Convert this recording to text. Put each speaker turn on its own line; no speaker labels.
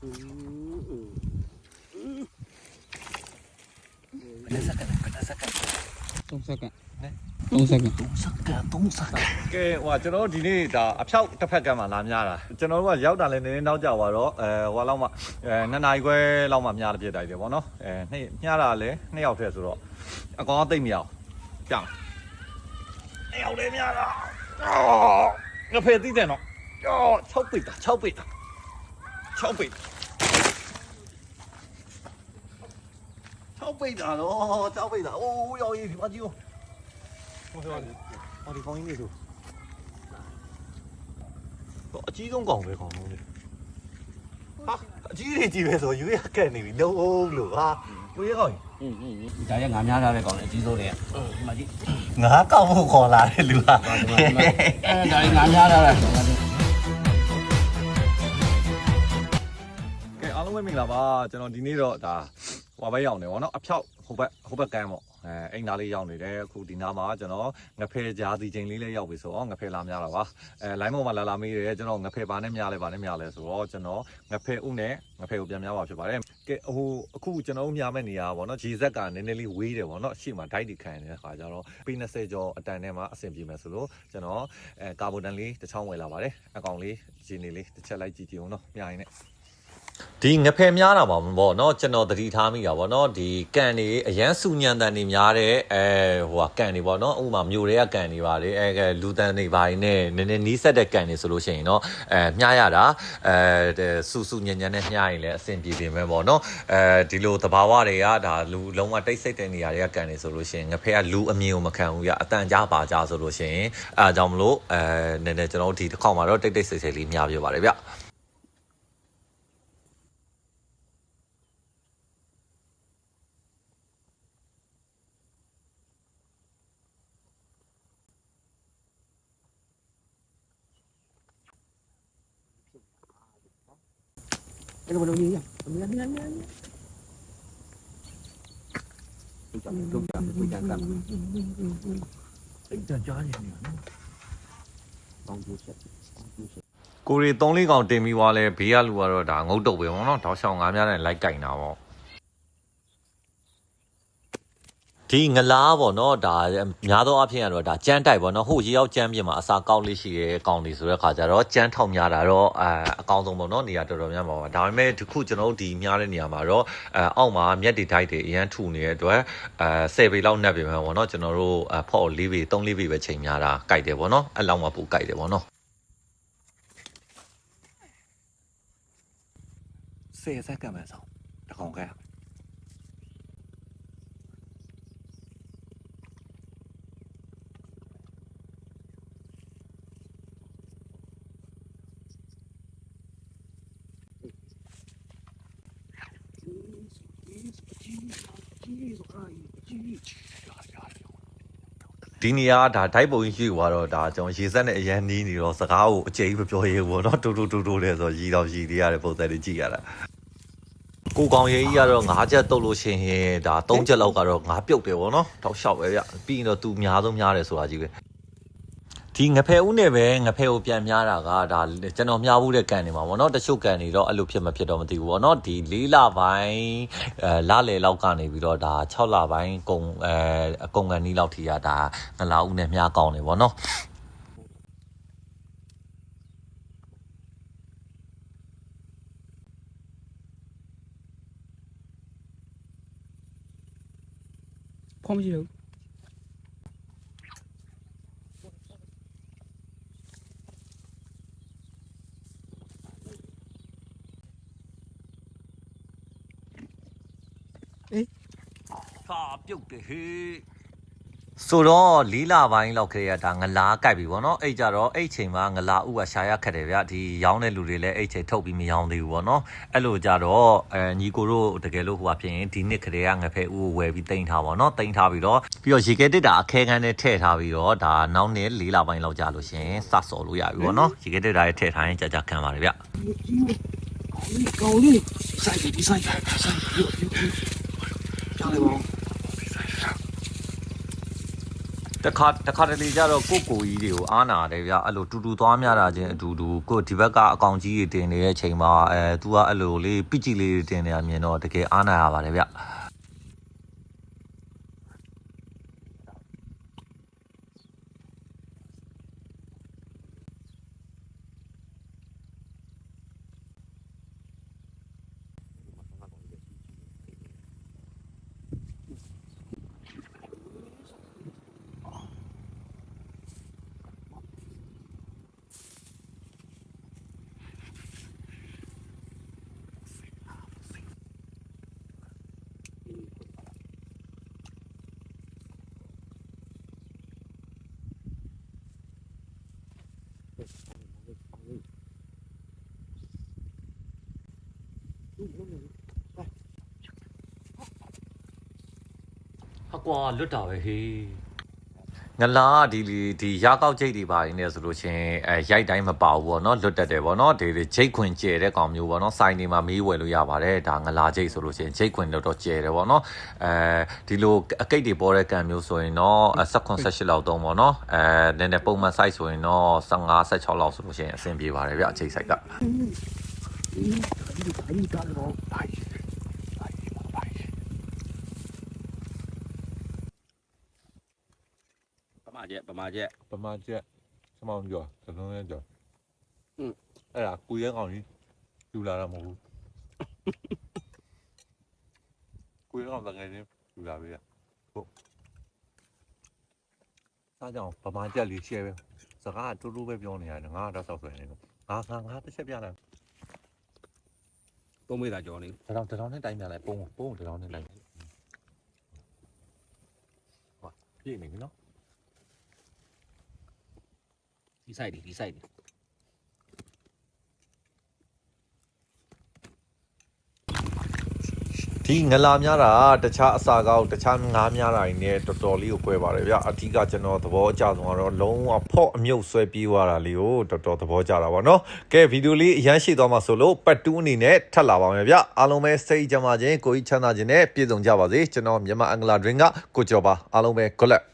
ဘယ်နှစက္ကန့်ဘယ်နှစက္ကန့်
3စက္ကန့်
နဲ
3စက္ကန့်
3စက္ကန့်3စက္ကန့်
ကဲဟိုကျွန်တော်တို့ဒီနေ့ဒါအဖြောက်တစ်ဖက်ကမှလာများတာကျွန်တော်တို့ကရောက်တာလည်းနည်းနည်းနောက်ကြသွားတော့အဲဟိုလောက်မှအဲနှစ်နာရီခွဲလောက်မှများတဲ့ပြစ်တိုက်တယ်ပေါ့နော်အဲနှစ်ညတာလည်းနှစ်ယောက်တည်းဆိုတော့အကောင်အသိမ့်မရအောင်ကြောက်နှစ်ယောက်လည်းများတာအော်ငါဖေးသိတယ်နော်အော်6ပိတ်တာ6ပိတ်တာ 6ပိတ်6ပိတ်တာတော့6ပိတ်တာအိုးရောက်ရေးဒီမကြီးဟိုဟိုဟိုဒီကောင်းကြီးနေဆို တော့အကြီးဆုံးကောင်ပဲကောင်လုံးလေဟာအကြီးတွေကြီးပဲဆိုရွေးရကက်နေပြီလုံးလို့ဟာရွေးကောင်
อืมๆဒါရက်ငါများထားတဲ့ကောင်လေအကြီးဆုံးတွေကဒီမှာကြည့်
ငါကောက်ဖို့ခေါ်လာတဲ့လူဟာ
ဒီမှာဒီမှာအဲဒါရက်ငါများထားတယ်
မင်္ဂလာပါကျွန်တော်ဒီနေ့တော့ဒါဟိုဘက်ရောက်နေဗောနော်အဖြောက်ဟိုဘက်ဟိုဘက်ကမ်းပေါ့အဲအိမ်သားလေးရောက်နေတယ်အခုဒီနားမှာကျွန်တော်ငဖဲကြားစီချိန်လေးလေးရောက်ပြီဆိုတော့ငဖဲလာများတာပါအဲ line ပေါ်မှာလာလာမေးတယ်ကျွန်တော်ငဖဲပါနဲ့များလဲပါနဲ့များလဲဆိုတော့ကျွန်တော်ငဖဲဥနဲ့ငဖဲကိုပြန်များပါဖြစ်ပါတယ်ကဲဟိုအခုကျွန်တော်များမဲ့နေရာပေါ့နော်ဂျီဇက်ကနည်းနည်းလေးဝေးတယ်ပေါ့နော်ရှေ့မှာဒိုက်တွေခံနေတဲ့ခါကျတော့ပေ20ကျော်အတန်ထဲမှာအဆင်ပြေမယ်ဆိုလို့ကျွန်တော်အဲကာဗွန်တန်လေးတစ်ချောင်းဝယ်လာပါတယ်အကောင်လေးဂျင်းလေးလေးတစ်ချက်လိုက်ကြည့်ကြည့်အောင်နော်မြားရင်နဲ့ ဒီငဖယ်များတာပါဘောเนาะကျွန်တော်သတိထားမိတာဗောเนาะဒီကန်နေအရန်စုညံတန်နေများတဲ့အဲဟိုကကန်နေဗောเนาะဥပမာမြို့တွေကကန်နေပါလေအဲကလူတန်နေပါနေနည်းနည်းနီးစက်တဲ့ကန်နေဆိုလို့ရှိရင်เนาะအဲမြားရတာအဲစုစုညံညံနဲ့မြားရင်လည်းအဆင်ပြေပြင်မဲ့ဗောเนาะအဲဒီလိုသဘာဝတွေကဒါလူလုံးဝတိတ်ဆိတ်တဲ့နေရာတွေကကန်နေဆိုလို့ရှိရင်ငဖယ်ကလူအမြင်ကိုမခံဘူးရအတန်ကြားပါကြားဆိုလို့ရှိရင်အဲအကြောင်းမလို့အဲနည်းနည်းကျွန်တော်တို့ဒီတစ်ခေါက်မှာတော့တိတ်တိတ်ဆိတ်ဆိတ်လေးမြားပြပါတယ်ဗျ
အဲ့လိုမလုပ်ရရအများများများဒီကြောင့်တော့ပြန်ပြန်ကမ်းအဲ့ဒါကြားနေတယ်နော်တောင်းကျချက်တောင်းကျချက်
ကိုရီ3လေးကောင်တင်ပြီးွားလဲဘေးကလူကတော့ဒါငုတ်တုတ်ပဲပေါ့နော်တောက်ချောင်းငါးများနဲ့လိုက်ကင်တာပေါ့ ဒီငလားပေါ့နော်ဒါများသောအားဖြင့်ကတော့ဒါကြမ်းတိုက်ပေါ့နော်ဟိုရေရောက်ကြမ်းပြင်မှာအစာကောက်လေးရှိတဲ့ကောင်တွေဆိုတဲ့ခါကျတော့ကြမ်းထောက်များတာတော့အဲအကောင်းဆုံးပေါ့နော်နေရာတော်တော်များမှာပါဒါပေမဲ့ဒီခုကျွန်တော်တို့ဒီများတဲ့နေရာမှာတော့အဲအောက်မှာမြက်တွေတိုက်တွေအရန်ထူနေတဲ့အတွက်အဲ10ပေလောက်နှက်ပြင်မှာပေါ့နော်ကျွန်တော်တို့အဖော့4ပေ3 4ပေပဲချိန်များတာကြိုက်တယ်ပေါ့နော်အဲ့လောက်မှပိုကြိုက်တယ်ပေါ့နော်
ဆယ်စက္ကန့်ပဲဆောင်တကောင်ကဲ
ဒီနေရာကဒါဒိုက်ပုံကြီးရှိသွားတော့ဒါကျွန်တော်ရေစက်နဲ့အရန်နီးနေတော့စကားကိုအကျိမပြောရဲဘူးပေါ့နော်တူတူတူတူလဲဆိုရီတော့ရီသေးရတဲ့ပုံစံတွေကြည့်ရတာကိုကောင်ရေးကြီးကတော့၅ချက်တုတ်လို့ရှိရင်ဒါ၃ချက်လောက်ကတော့ငါပြုတ်တယ်ပေါ့နော်တောက်လျှောက်ပဲဗျပြီးရင်တော့သူများဆုံးများတယ်ဆိုတာကြီးပဲ ဒီငဖဲဦးနဲ့ပဲငဖဲကိုပြန်များတာကဒါကျွန်တော်များဘူးတဲ့ကန်နေမှာပေါ့နော်တချို့ကန်နေတော့အဲ့လိုဖြစ်မဖြစ်တော့မသိဘူးပေါ့နော်ဒီ၄လပိုင်းအဲလလေလောက်ကနေပြီးတော့ဒါ6လပိုင်းကုံအဲအကုံကန်နီးလောက်ထိရဒါငလာဦးနဲ့မြားကောင်းနေပေါ့နော်
ဖော်မရှိဘူး
ဟာ ပြုတ်တယ်ဟေးဆိုတော့လီလာပိုင်းလောက်ခေရဒါငလားကြိုက်ပြီဗောနော်အဲ့ကြတော့အဲ့ချိန်မှာငလားဥကရှာရခက်တယ်ဗျဒီရောင်းတဲ့လူတွေလည်းအဲ့ချိန်ထုတ်ပြီးမရောင်းသေးဘူးဗောနော်အဲ့လိုကြတော့အဲညီကိုတို့တကယ်လို့ဟိုကဖြစ်ရင်ဒီနှစ်ခေရကငဖဲဥကိုဝယ်ပြီးတင်ထားဗောနော်တင်ထားပြီးတော့ပြီးတော့ရေခဲတစ်တာအခဲခန်းနဲ့ထည့်ထားပြီးတော့ဒါနောက်နှစ်လီလာပိုင်းလောက်ကြာလို့ရှင်စစော်လို့ရပြီဗောနော်ရေခဲတစ်တာရဲ့ထည့်ထားရင်ကြာကြာခံပါတယ်ဗျ
ကောင်းလေးစိုက်ပြီးစိုက်စိုက်စိုက်ရုပ်ရုပ်ကြားလေဘော
တခါတခါတလေကြတော့ကိုကိုကြီးတွေကိုအားနာတယ်ဗျအဲ့လိုတူတူသွားများတာချင်းအတူတူကိုဒီဘက်ကအကောင်ကြီးတွေတင်နေတဲ့အချိန်မှာအဲ तू ကအဲ့လိုလေးပိကြည်လေးတွေတင်နေရမြင်တော့တကယ်အားနာရပါတယ်ဗျ ဟာကွာလွတ်တာပဲဟေးငလာဒီလီဒီရာကောက်ချိတ်တွေပါနေဆိုလို့ချင်းအဲရိုက်တိုင်းမပါဘူးပေါ့နော်လွတ်တက်တယ်ပေါ့နော်ဒီဒီချိတ်ခွင်ကျဲတဲ့ကောင်မျိုးပေါ့နော်စိုင်းနေမှာမေးဝယ်လို့ရပါတယ်ဒါငလာချိတ်ဆိုလို့ချင်းချိတ်ခွင်တော့တော့ကျဲတယ်ပေါ့နော်အဲဒီလိုအကိတ်တွေပေါ်တဲ့ကံမျိုးဆိုရင်တော့16 18လောက်တုံးပေါ့နော်အဲနည်းနည်းပုံမှန် size ဆိုရင်တော့15 16လောက်ဆိုလို့ချင်းအဆင်ပြေပါတယ်ဗျအချိတ် size က
အကြီးကားတော့ဘာကြီးဘာကြီးဘာကြီး
ပမာကျက်ပမာကျက်
ပမာကျက်စမောင်းကျော်သလုံးရဲကျော်
อืม
အဲ့ဒါကိုရဲကောင်ကြီးယူလာတာမဟုတ်ဘူးကိုရဲကောင်တကယ်ချင်းယူလာပြီလားဟုတ်စားကြောင်ပမာကျက်လေးရှယ်ပဲစကားတူတူပဲပြောနေရတယ်ငါကတော့ဆောက်ဆွဲနေလို့ငါငါငါတစ်ချက်ပြလိုက်
သုံးမေးတာကြော်နေ
တရောင်တရောင်နဲ့တိုင်းပြလိုက်ပုံပုံတရောင်နဲ့လိုက်ဟောပြည့်နေပြီနော်
ဒီဆိုင်ဒီဒီဆိုင်ဒီ
ဒီငလာများတာတခြားအစာကောက်တခြားငါးများတာတွေနဲ့တော်တော်လေးကိုကွဲပါတယ်ဗျအထူးကကျွန်တော်သဘောကျဆုံးကတော့လုံးဝဖော့အမြုပ်ဆွဲပြေးသွားတာလေးကိုတော်တော်သဘောကျတာပါနော်ကဲဗီဒီယိုလေးအရန်ရှိသွားမှာဆိုလို့ပတ်တူးအနေနဲ့ထပ်လာပါမယ်ဗျအားလုံးပဲစိတ်ကြမ်းပါခြင်းကိုကြီးချမ်းသာခြင်းနဲ့ပြည့်စုံကြပါစေကျွန်တော်မြန်မာအင်္ဂလာဒရင်းကကိုကျော်ပါအားလုံးပဲ good luck